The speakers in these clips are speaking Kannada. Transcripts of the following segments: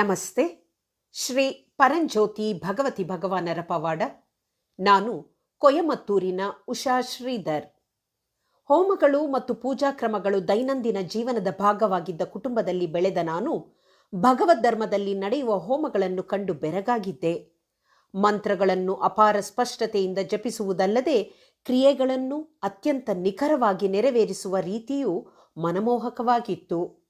ನಮಸ್ತೆ. ಶ್ರೀ ಪರಂಜ್ಯೋತಿ ಭಗವತಿ ಭಗವಾನರ ಪವಾಡ. ನಾನು ಕೊಯಮತ್ತೂರಿನ ಉಷಾ ಶ್ರೀಧರ್. ಹೋಮಗಳು ಮತ್ತು ಪೂಜಾ ಕ್ರಮಗಳು ದೈನಂದಿನ ಜೀವನದ ಭಾಗವಾಗಿದ್ದ ಕುಟುಂಬದಲ್ಲಿ ಬೆಳೆದ ನಾನು ಭಗವದ್ ಧರ್ಮದಲ್ಲಿ ನಡೆಯುವ ಹೋಮಗಳನ್ನು ಕಂಡು ಬೆರಗಾಗಿದ್ದೆ. ಮಂತ್ರಗಳನ್ನು ಅಪಾರ ಸ್ಪಷ್ಟತೆಯಿಂದ ಜಪಿಸುವುದಲ್ಲದೆ ಕ್ರಿಯೆಗಳನ್ನು ಅತ್ಯಂತ ನಿಖರವಾಗಿ ನೆರವೇರಿಸುವ ರೀತಿಯು ಮನಮೋಹಕವಾಗಿತ್ತು.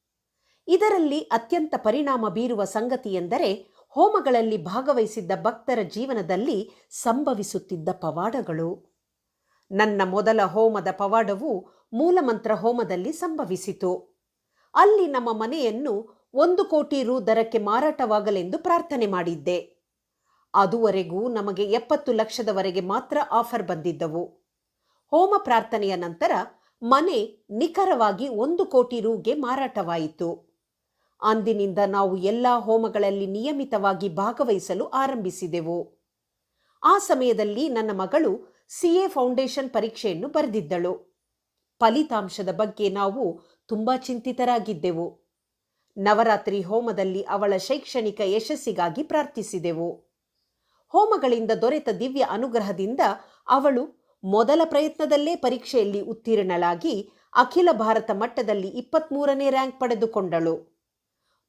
ಇದರಲ್ಲಿ ಅತ್ಯಂತ ಪರಿಣಾಮ ಬೀರುವ ಸಂಗತಿ ಎಂದರೆ ಹೋಮಗಳಲ್ಲಿ ಭಾಗವಹಿಸಿದ್ದ ಭಕ್ತರ ಜೀವನದಲ್ಲಿ ಸಂಭವಿಸುತ್ತಿದ್ದ ಪವಾಡಗಳು. ನನ್ನ ಮೊದಲ ಹೋಮದ ಪವಾಡವು ಮೂಲಮಂತ್ರ ಹೋಮದಲ್ಲಿ ಸಂಭವಿಸಿತು. ಅಲ್ಲಿ ನಮ್ಮ ಮನೆಯನ್ನು ಒಂದು ಕೋಟಿ ರು ದರಕ್ಕೆ ಮಾರಾಟವಾಗಲೆಂದು ಪ್ರಾರ್ಥನೆ ಮಾಡಿದ್ದೆ. ಅದುವರೆಗೂ ನಮಗೆ ಎಪ್ಪತ್ತು ಲಕ್ಷದವರೆಗೆ ಮಾತ್ರ ಆಫರ್ ಬಂದಿದ್ದವು. ಹೋಮ ಪ್ರಾರ್ಥನೆಯ ನಂತರ ಮನೆ ನಿಖರವಾಗಿ ಒಂದು ಕೋಟಿ ರೂಗೆ ಮಾರಾಟವಾಯಿತು. ಅಂದಿನಿಂದ ನಾವು ಎಲ್ಲ ಹೋಮಗಳಲ್ಲಿ ನಿಯಮಿತವಾಗಿ ಭಾಗವಹಿಸಲು ಆರಂಭಿಸಿದೆವು. ಆ ಸಮಯದಲ್ಲಿ ನನ್ನ ಮಗಳು ಸಿಎ ಫೌಂಡೇಶನ್ ಪರೀಕ್ಷೆಯನ್ನು ಬರೆದಿದ್ದಳು. ಫಲಿತಾಂಶದ ಬಗ್ಗೆ ನಾವು ತುಂಬ ಚಿಂತಿತರಾಗಿದ್ದೆವು. ನವರಾತ್ರಿ ಹೋಮದಲ್ಲಿ ಅವಳ ಶೈಕ್ಷಣಿಕ ಯಶಸ್ಸಿಗಾಗಿ ಪ್ರಾರ್ಥಿಸಿದೆವು. ಹೋಮಗಳಿಂದ ದೊರೆತ ದಿವ್ಯ ಅನುಗ್ರಹದಿಂದ ಅವಳು ಮೊದಲ ಪ್ರಯತ್ನದಲ್ಲೇ ಪರೀಕ್ಷೆಯಲ್ಲಿ ಉತ್ತೀರ್ಣಳಾಗಿ ಅಖಿಲ ಭಾರತ ಮಟ್ಟದಲ್ಲಿ ಇಪ್ಪತ್ತ್ಮೂರನೇ ರ್ಯಾಂಕ್ ಪಡೆದುಕೊಂಡಳು.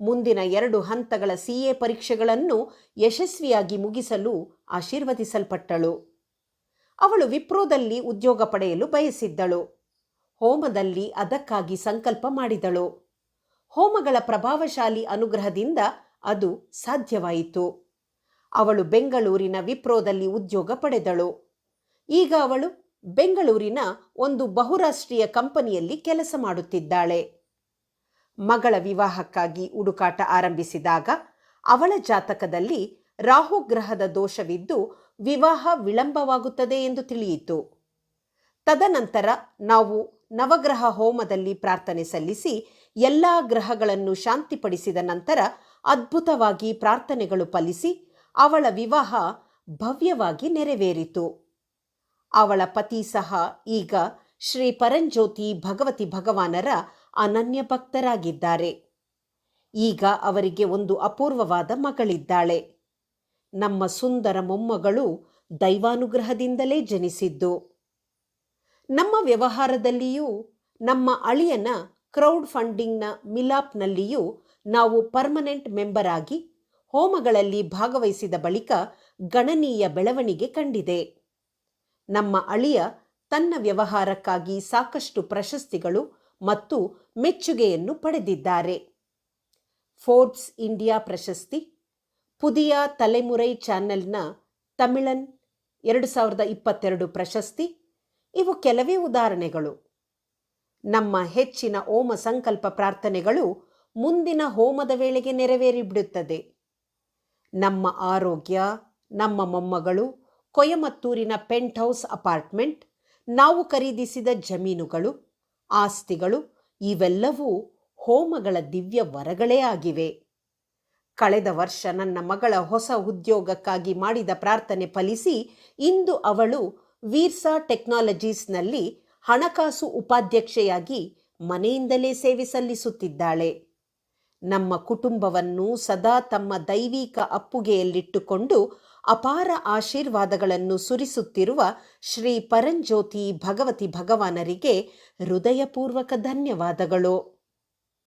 ಮುಂದಿನ ಎರಡು ಹಂತಗಳ ಸಿಎ ಪರೀಕ್ಷೆಗಳನ್ನು ಯಶಸ್ವಿಯಾಗಿ ಮುಗಿಸಲು ಆಶೀರ್ವದಿಸಲ್ಪಟ್ಟಳು. ಅವಳು ವಿಪ್ರೋದಲ್ಲಿ ಉದ್ಯೋಗ ಪಡೆಯಲು ಬಯಸಿದ್ದಳು. ಹೋಮದಲ್ಲಿ ಅದಕ್ಕಾಗಿ ಸಂಕಲ್ಪ ಮಾಡಿದಳು. ಹೋಮಗಳ ಪ್ರಭಾವಶಾಲಿ ಅನುಗ್ರಹದಿಂದ ಅದು ಸಾಧ್ಯವಾಯಿತು. ಅವಳು ಬೆಂಗಳೂರಿನ ವಿಪ್ರೋದಲ್ಲಿ ಉದ್ಯೋಗ ಪಡೆದಳು. ಈಗ ಅವಳು ಬೆಂಗಳೂರಿನ ಒಂದು ಬಹುರಾಷ್ಟ್ರೀಯ ಕಂಪನಿಯಲ್ಲಿ ಕೆಲಸ ಮಾಡುತ್ತಿದ್ದಾಳೆ. ಮಗಳ ವಿವಾಹಕ್ಕಾಗಿ ಹುಡುಕಾಟ ಆರಂಭಿಸಿದಾಗ ಅವಳ ಜಾತಕದಲ್ಲಿ ರಾಹು ಗ್ರಹದ ದೋಷವಿದ್ದು ವಿವಾಹ ವಿಳಂಬವಾಗುತ್ತದೆ ಎಂದು ತಿಳಿಯಿತು. ತದನಂತರ ನಾವು ನವಗ್ರಹ ಹೋಮದಲ್ಲಿ ಪ್ರಾರ್ಥನೆ ಸಲ್ಲಿಸಿ ಎಲ್ಲ ಗ್ರಹಗಳನ್ನು ಶಾಂತಿಪಡಿಸಿದ ನಂತರ ಅದ್ಭುತವಾಗಿ ಪ್ರಾರ್ಥನೆಗಳು ಫಲಿಸಿ ಅವಳ ವಿವಾಹ ಭವ್ಯವಾಗಿ ನೆರವೇರಿತು. ಅವಳ ಪತಿ ಸಹ ಈಗ ಶ್ರೀ ಪರಂಜ್ಯೋತಿ ಭಗವತಿ ಭಗವಾನರ ಅನನ್ಯ ಭಕ್ತರಾಗಿದ್ದಾರೆ. ಈಗ ಅವರಿಗೆ ಒಂದು ಅಪೂರ್ವವಾದ ಮಗಳಿದ್ದಾಳೆ. ನಮ್ಮ ಸುಂದರ ಮೊಮ್ಮಗಳು ದೈವಾನುಗ್ರಹದಿಂದಲೇ ಜನಿಸಿದ್ದು. ನಮ್ಮ ವ್ಯವಹಾರದಲ್ಲಿಯೂ, ನಮ್ಮ ಅಳಿಯನ ಕ್ರೌಡ್ ಫಂಡಿಂಗ್ನ ಮಿಲಾಪ್ನಲ್ಲಿಯೂ ನಾವು ಪರ್ಮನೆಂಟ್ ಮೆಂಬರ್ ಆಗಿ ಹೋಮಗಳಲ್ಲಿ ಭಾಗವಹಿಸಿದ ಬಳಿಕ ಗಣನೀಯ ಬೆಳವಣಿಗೆ ಕಂಡಿದೆ. ನಮ್ಮ ಅಳಿಯ ತನ್ನ ವ್ಯವಹಾರಕ್ಕಾಗಿ ಸಾಕಷ್ಟು ಪ್ರಶಸ್ತಿಗಳು ಮತ್ತು ಮೆಚ್ಚುಗೆಯನ್ನು ಪಡೆದಿದ್ದಾರೆ. ಫೋರ್ಬ್ಸ್ ಇಂಡಿಯಾ ಪ್ರಶಸ್ತಿ, ಪುದಿಯ ತಲೆಮುರೈ ಚಾನೆಲ್ನ ತಮಿಳನ್ ಎರಡು ಸಾವಿರದ ಇಪ್ಪತ್ತೆರಡು ಪ್ರಶಸ್ತಿ, ಇವು ಕೆಲವೇ ಉದಾಹರಣೆಗಳು. ನಮ್ಮ ಹೆಚ್ಚಿನ ಓಮ ಸಂಕಲ್ಪ ಪ್ರಾರ್ಥನೆಗಳು ಮುಂದಿನ ಹೋಮದ ವೇಳೆಗೆ ನೆರವೇರಿಬಿಡುತ್ತದೆ. ನಮ್ಮ ಆರೋಗ್ಯ, ನಮ್ಮ ಮೊಮ್ಮಗಳು, ಕೊಯಮತ್ತೂರಿನ ಪೆಂಟ್ ಹೌಸ್ ಅಪಾರ್ಟ್ಮೆಂಟ್, ನಾವು ಖರೀದಿಸಿದ ಜಮೀನುಗಳು ಆಸ್ತಿಗಳು ಇವೆಲ್ಲವೂ ಹೋಮಗಳ ದಿವ್ಯ ವರಗಳೇ ಆಗಿವೆ. ಕಳೆದ ವರ್ಷ ನನ್ನ ಮಗಳ ಹೊಸ ಉದ್ಯೋಗಕ್ಕಾಗಿ ಮಾಡಿದ ಪ್ರಾರ್ಥನೆ ಫಲಿಸಿ ಇಂದು ಅವಳು ವೀರ್ಸಾ ಟೆಕ್ನಾಲಜೀಸ್ನಲ್ಲಿ ಹಣಕಾಸು ಉಪಾಧ್ಯಕ್ಷೆಯಾಗಿ ಮನೆಯಿಂದಲೇ ಸೇವೆ ಸಲ್ಲಿಸುತ್ತಿದ್ದಾಳೆ. ನಮ್ಮ ಕುಟುಂಬವನ್ನು ಸದಾ ತಮ್ಮ ದೈವಿಕ ಅಪ್ಪುಗೆಯಲ್ಲಿಟ್ಟುಕೊಂಡು ಅಪಾರ ಆಶೀರ್ವಾದಗಳನ್ನು ಸುರಿಸುತ್ತಿರುವ ಶ್ರೀ ಪರಂಜ್ಯೋತಿ ಭಗವತಿ ಭಗವಾನರಿಗೆ ಹೃದಯಪೂರ್ವಕ ಧನ್ಯವಾದಗಳು.